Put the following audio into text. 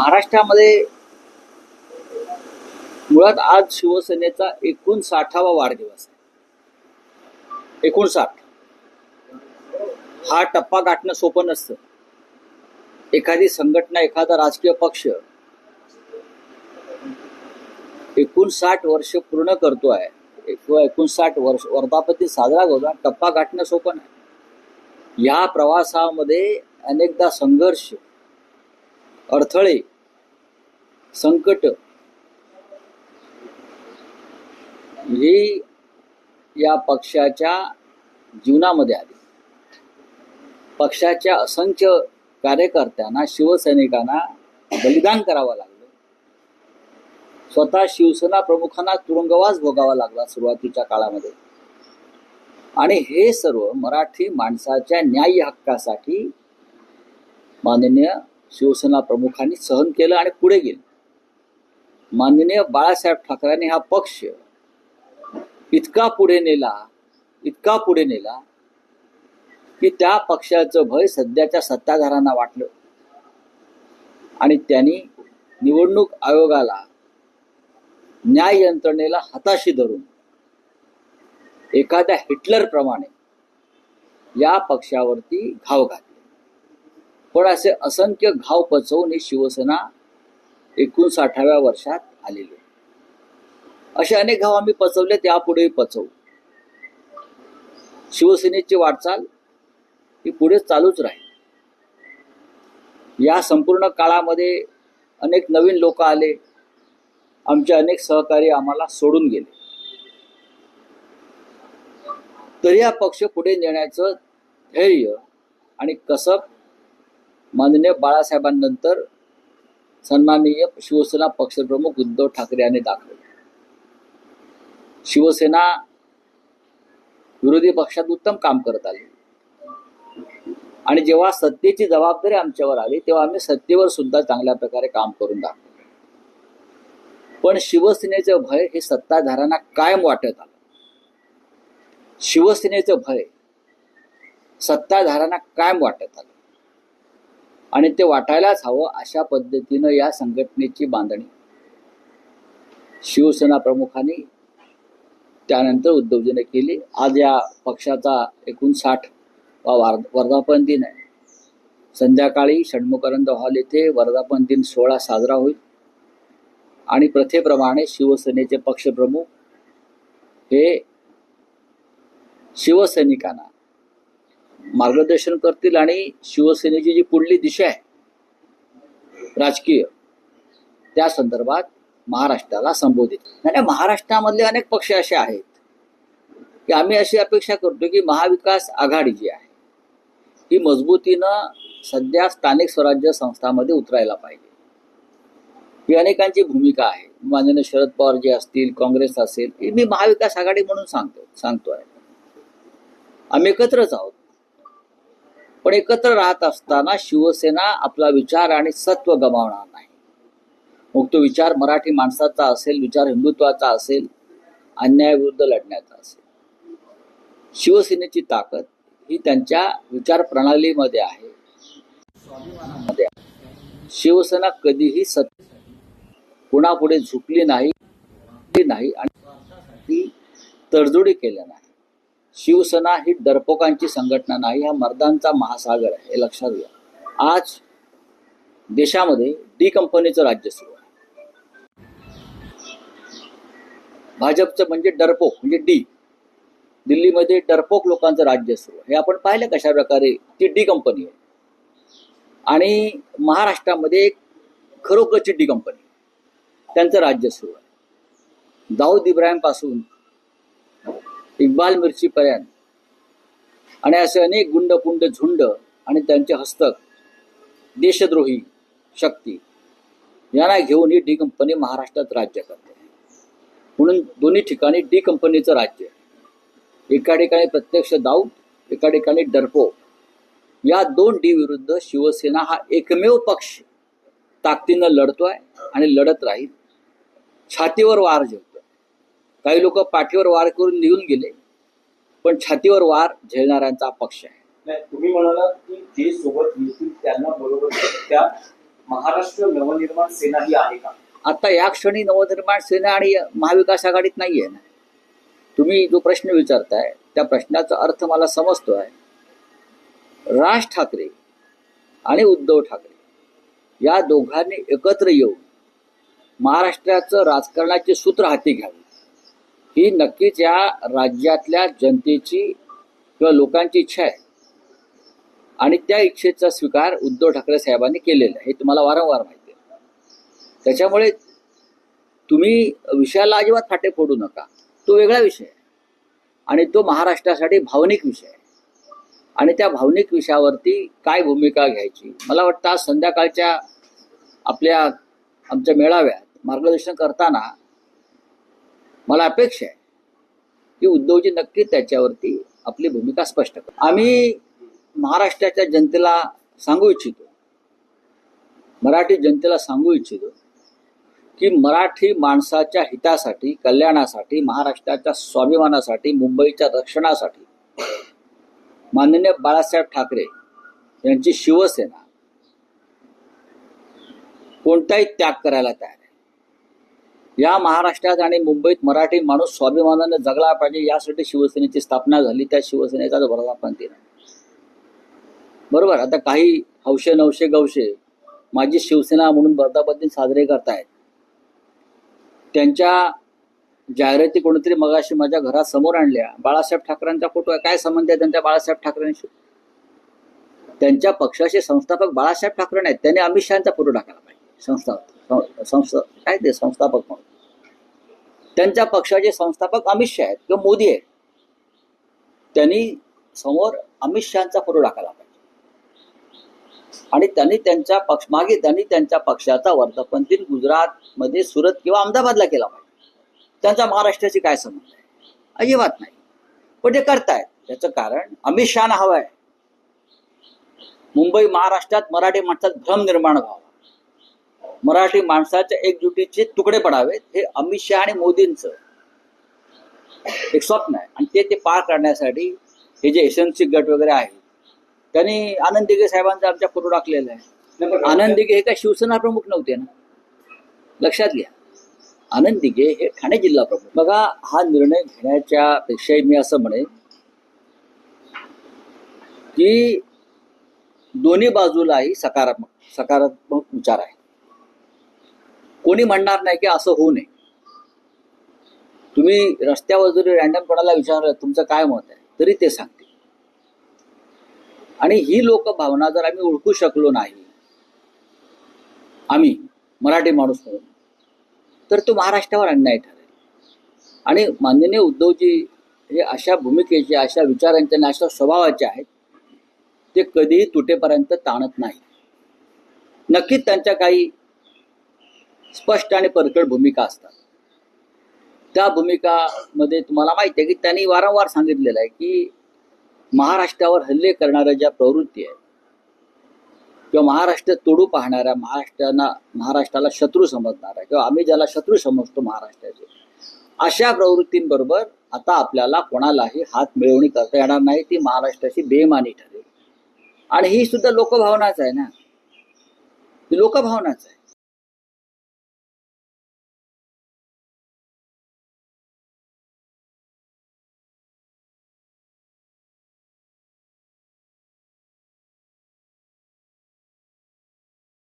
महाराष्ट्रामध्ये मुळात आज शिवसेनेचा एकोणसाठावा वाढदिवस आहे. एकोणसाठ. हा टप्पा गाठणं सोपं नसतं. एखादी संघटना एखादा राजकीय पक्ष एकोणसाठ वर्ष पूर्ण करतोय किंवा एकोणसाठ वर्ष वर्धापती साजरा करतो टप्पा गाठणं सोपं नाही. या प्रवासामध्ये अनेकदा संघर्ष अडथळे संकट. ही या पक्षाच्या जीवनामध्ये आली. पक्षाच्या असंख्य कार्यकर्त्यांना शिवसैनिकांना बलिदान करावं लागलं. स्वतः शिवसेना प्रमुखांना तुरुंगवास भोगावा लागला सुरुवातीच्या काळामध्ये. आणि हे सर्व मराठी माणसाच्या न्याय हक्कासाठी माननीय शिवसेना प्रमुखांनी सहन केलं आणि पुढे गेलं. माननीय बाळासाहेब ठाकरेंनी हा पक्ष इतका पुढे नेला इतका पुढे नेला की त्या पक्षाचं भय सध्याच्या सत्ताधारांना वाटलं. आणि त्यांनी निवडणूक आयोगाला न्याय यंत्रणेला हाताशी धरून एखाद्या हिटलरप्रमाणे या पक्षावरती घाव घातले. पण असे असंख्य घाव पचवून ही शिवसेना एकोणसाठाव्या वर्षात आलेले. असे अनेक गाव आम्ही पचवले त्यापुढेही पचवू शिवसेनेची वाटचाल ही पुढे चालूच राहील. या संपूर्ण काळामध्ये अनेक नवीन लोक आले. आमचे अनेक सहकारी आम्हाला सोडून गेले. तरी हा पक्ष पुढे नेण्याचं धैर्य आणि कसब माननीय बाळासाहेबांनंतर सन्माननीय शिवसेना पक्षप्रमुख उद्धव ठाकरे यांनी दाखवले. शिवसेना विरोधी पक्षात उत्तम काम करत आले. आणि जेव्हा सत्तेची जबाबदारी आमच्यावर आली तेव्हा आम्ही सत्तेवर सुद्धा चांगल्या प्रकारे काम करून दाखवलं. पण शिवसेनेचं भय हे सत्ताधाऱ्यांना कायम वाटत आलं. शिवसेनेचं भय सत्ताधाऱ्यांना कायम वाटत आलं. आणि ते वाटायलाच हवं अशा पद्धतीनं या संघटनेची बांधणी. शिवसेना प्रमुखांनी त्यानंतर उद्धवजीने केली. आज या पक्षाचा एकोणसाठ वा वार- वर्धापन दिन आहे. संध्याकाळी षण्मुखानंद हॉल येथे वर्धापन दिन सोहळा साजरा होईल. आणि प्रथेप्रमाणे शिवसेनेचे पक्षप्रमुख हे शिवसैनिकांना मार्गदर्शन करतील आणि शिवसेनेची जी पुढली दिशा आहे राजकीय त्या संदर्भात महाराष्ट्राला संबोधित. नाही महाराष्ट्रामधले अनेक पक्ष असे आहेत की आम्ही अशी अपेक्षा करतो की महाविकास आघाडी जी आहे ही मजबूतीनं सध्या स्थानिक स्वराज्य संस्थांमध्ये उतरायला पाहिजे. ही अनेकांची भूमिका आहे. माननीय शरद पवार जे असतील काँग्रेस असेल ही मी महाविकास आघाडी म्हणून सांगतो सांगतो आहे आम्ही एकत्रच आहोत. पण एकत्र राहत असताना शिवसेना आपला विचार आणि सत्व गमावणार नाही. मग तो विचार मराठी माणसाचा असेल विचार हिंदुत्वाचा असेल अन्यायाविरुद्ध लढण्याचा असेल. शिवसेनेची ताकद ही त्यांच्या विचार प्रणालीमध्ये आहे. स्वाभिमानामध्ये आहे. शिवसेना कधीही सत्य कुणापुढे झुकली नाही नाही आणि ती तडजोडी केल्या नाही. शिवसेना ही डरपोकांची संघटना नाही हा मर्दांचा महासागर आहे हे लक्षात घ्या. आज देशामध्ये डी कंपनीचं राज्य सुरू आहे. भाजपचं म्हणजे डरपोक म्हणजे डी दिल्लीमध्ये डरपोक लोकांचं राज्य सुरू आहे. हे आपण पाहिलं कशा प्रकारे ती डी कंपनी आहे. आणि महाराष्ट्रामध्ये एक खरोखरची डी कंपनी त्यांचं राज्य सुरू आहे. दाऊद इब्राहिमपासून इक्बाल मिरचीपर्यंत. आणि असे अनेक गुंडपुंड झुंड आणि त्यांचे हस्तक देशद्रोही शक्ती यांना घेऊन ही डी कंपनी महाराष्ट्रात राज्य करते. म्हणून दोन्ही ठिकाणी डी कंपनीचं राज्य एका ठिकाणी प्रत्यक्ष दाऊद एका ठिकाणी डरपो. या दोन डी विरुद्ध शिवसेना हा एकमेव पक्ष ताकदीनं लढतोय आणि लढत राहील. छातीवर वार जेवतोय. काही लोक पाठीवर वार करून निघून गेले पण छातीवर वार झेलणाऱ्यांचा पक्ष आहे. तुम्ही म्हणालात की जे सोबत येतील त्यांना बरोबर त्या महाराष्ट्र नवनिर्माण सेना ही आहे का? आता या क्षणी नवनिर्माण सेना आणि महाविकास आघाडीत नाहीये ना. तुम्ही जो प्रश्न विचारताय त्या प्रश्नाचा अर्थ मला समजतो आहे राज ठाकरे आणि उद्धव ठाकरे या दोघांनी एकत्र येऊन महाराष्ट्राचं राजकारणाचे सूत्र हाती घ्यावे. ही नक्कीच या राज्यातल्या जनतेची किंवा लोकांची इच्छा आहे. आणि त्या इच्छेचा स्वीकार उद्धव ठाकरे साहेबांनी केलेला आहे. हे तुम्हाला वारंवार माहिती आहे. त्याच्यामुळे तुम्ही विषयाला अजिबात फाटे फोडू नका. तो वेगळा विषय आहे. आणि तो महाराष्ट्रासाठी भावनिक विषय आहे. आणि त्या भावनिक विषयावरती काय भूमिका घ्यायची? मला वाटतं आज संध्याकाळच्या आपल्या आमच्या मेळाव्यात मार्गदर्शन करताना मला अपेक्षा आहे की उद्धवजी नक्की त्याच्यावरती आपली भूमिका स्पष्ट कर आम्ही महाराष्ट्राच्या जनतेला सांगू इच्छितो मराठी जनतेला सांगू इच्छितो की मराठी माणसाच्या हितासाठी कल्याणासाठी महाराष्ट्राच्या स्वाभिमानासाठी मुंबईच्या रक्षणासाठी माननीय बाळासाहेब ठाकरे यांची शिवसेना कोणताही त्याग करायला तयार या महाराष्ट्रात आणि मुंबईत मराठी माणूस स्वाभिमानानं जगला पाहिजे यासाठी शिवसेनेची स्थापना झाली. त्या शिवसेनेचा वर्धापन पण बरोबर? आता काही हौशे नवशे गवशे माझी शिवसेना म्हणून वर्धापन साजरे करतायत. त्यांच्या जाहिराती कोणीतरी मगाशी माझ्या घरासमोर आणल्या. बाळासाहेब ठाकरेंचा फोटो आहे. काय संबंध आहे त्यांच्या बाळासाहेब ठाकरेंशी? त्यांच्या पक्षाचे संस्थापक बाळासाहेब ठाकरे नाहीत. त्यांनी अमित शहाचा फोटो टाकायला पाहिजे. संस्था संस्था काय ते संस्थापक म्हणून? त्यांच्या पक्षाचे संस्थापक अमित शहा आहेत किंवा मोदी आहेत. त्यांनी समोर अमित शहाचा फोटो टाकायला पाहिजे. आणि त्यांनी त्यांच्या पक्ष मागे त्यांनी त्यांच्या पक्षाचा वर्धापन दिन गुजरातमध्ये सुरत किंवा अहमदाबादला केला पाहिजे. त्यांचा महाराष्ट्राशी काय संबंध आहे? अजिबात नाही. पण ते करतायत. त्याचं कारण अमित शहाना हवं आहे. मुंबई महाराष्ट्रात मराठी माणसात भ्रम निर्माण व्हावा. मराठी माणसाच्या एकजुटीचे तुकडे पडावेत हे अमित शहा आणि मोदींचं एक स्वप्न आहे. आणि ते ते पार करण्यासाठी हे जे एसएनसी गट वगैरे आहेत त्यांनी आनंद दिघे साहेबांचा आमच्या फोटो टाकलेला आहे. आनंद दिघे हे काय शिवसेना प्रमुख नव्हते ना? लक्षात घ्या. आनंद दिघे हे ठाणे जिल्हा प्रमुख. बघा हा निर्णय घेण्याच्या पेक्षाही मी असं म्हणेन की दोन्ही बाजूलाही सकारात्मक सकारात्मक विचार आहे. कोणी म्हणणार नाही की असं होऊ नये. तुम्ही रस्त्यावर जरी रॅन्डम कोणाला विचारलं तुमचं काय मत आहे तरी ते सांगते आणि ही लोक भावना जर आम्ही ओळखू शकलो नाही आम्ही मराठी माणूस म्हणून तर तो महाराष्ट्रावर अन्याय ठरेल. आणि माननीय उद्धवजी हे अशा भूमिकेचे अशा विचारांचे आणि अशा स्वभावाचे आहेत ते कधीही तुटेपर्यंत ताणत नाही नक्कीच त्यांच्या काही स्पष्ट आणि परकड भूमिका असतात. त्या भूमिकामध्ये तुम्हाला माहिती आहे की त्यांनी वारंवार सांगितलेलं आहे की महाराष्ट्रावर हल्ले करणाऱ्या ज्या प्रवृत्ती आहेत किंवा महाराष्ट्र तोडू पाहणाऱ्या महाराष्ट्रांना महाराष्ट्राला शत्रू समजणाऱ्या किंवा आम्ही ज्याला शत्रू समजतो महाराष्ट्राचे अशा प्रवृत्तींबरोबर आता आपल्याला कोणालाही हात मिळवणी करता येणार नाही. ती महाराष्ट्राची बेमानी ठरेल. आणि ही सुद्धा लोकभावनाच आहे ना? ती लोकभावनाच आहे.